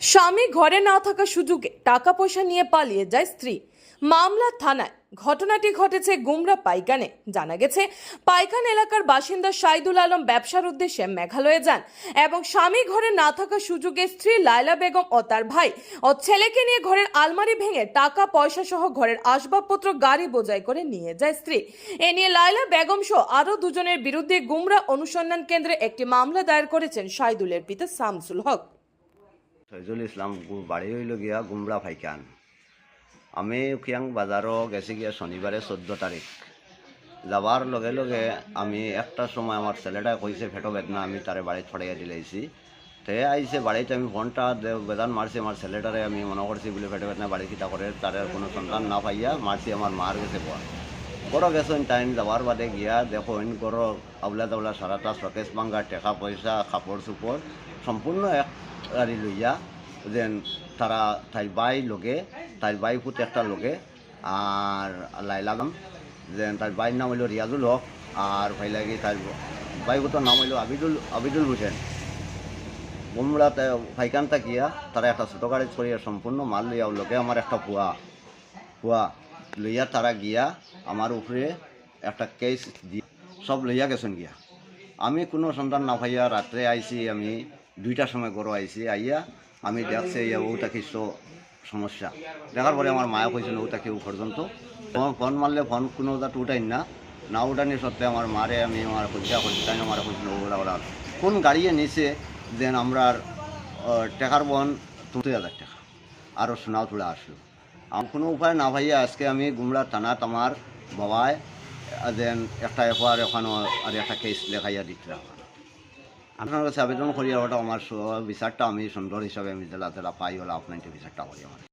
স্বামী ঘরে না থাকা সুযোগে টাকা পয়সা নিয়ে পালিয়ে যায় স্ত্রী। মামলা থানায়। ঘটনাটি ঘটেছে গুমরা পাইকানে। জানা গেছে, পাইকান এলাকার বাসিন্দা সাইদুল আলম ব্যবসার উদ্দেশ্যে মেঘালয়ে যান এবং স্বামী ঘরে না থাকা সুযোগে স্ত্রী লায়লা বেগম ও তার ভাই ও ছেলেকে নিয়ে ঘরের আলমারি ভেঙে টাকা পয়সা সহ ঘরের আসবাবপত্র গাড়ি বোঝাই করে নিয়ে যায় স্ত্রী। এ নিয়ে লায়লা বেগম সহ আরও দুজনের বিরুদ্ধে গুমরা অনুসন্ধান কেন্দ্রে একটি মামলা দায়ের করেছেন সাইদুলের পিতা শামসুল হক। ফৈজুল ইসলাম বাড়ি হইল গিয়া গুমরা ফাইকান। আমি উখিয়াং বাজারও গেছি গিয়া শনিবারে চোদ্দ তারিখ যাবার লগে লগে আমি একটা সময় আমার ছেলেটা কইছে ফেটো বেদনা, আমি তারে বাড়ি ছড়াইয়া দিলাইছি তে আইসে বাড়িতে আমি ফোনটা বেদান মারছি আমার ছেলেটারে আমি মনে করছি বলে ফেটো বেদনা বাড়ি কিতা করে তার কোনো সন্তান না পাইয়া মারছি আমার মার গেছে পর গড় গেছেন টাইম যাওয়ার বাদে গিয়া দেখো গড় আবলা তাবলা সারাটা শকেশ ভাঙ্গা টাকা পয়সা কাপড় চোপড় সম্পূর্ণ এক গাড়ি লইয়া যেন তারা তাই বাই লগে তাই বাই ফুট একটা লগে আর লাইলাগাম যেন তার বাইর নাম হইল রিয়াজুল হক আর ভাইলাগি তার বাই ফুটের নাম হইল আবিদুল আবিদুল হোসেন। বুমরা ভাইকান্তা গিয়া তারা একটা ছোটো গাড়ি ছড়িয়ে সম্পূর্ণ মাল লইয়া লগে আমার একটা পুয়া পুয়া লইয়া তারা গিয়া আমার উপরে একটা কেস দিয়ে সব লইয়া গেছেন গিয়া। আমি কোনো সন্তান না পাইয়া রাত্রে আইছি, আমি দুইটার সময় গরো আইছি, আইয়া আমি দেখছি ওটা কিছু সমস্যা। দেখার পরে আমার মায়া কইছিল ওটা কেউ পর্যন্ত ফোন- ফোন মারলে ফোন কোনো ওটা উঠাই না। না উঠানি সত্ত্বে আমার মারে, আমি আমার পরীক্ষা করছি তাই আমার কইছিল ওগুলা ওরা কোন গাড়িয়ে নিছে, দেন আমরা টেকার বন তুলতে হাজার টাকা। আরও সোনাও তুলে আসলো। আমার কোনো উপায় না ভাইয়া, আজকে আমি গুমরা থানাত তোমার বাবায় দেন একটা এফআর এখন আর একটা কেস লেখাইয়া রাখা আপনার কাছে আবেদন করি ওটা আমার বিচারটা আমি সুন্দর হিসাবে আমি জেলা জেলা পাই, হলো আপনার বিচারটা করি আমার।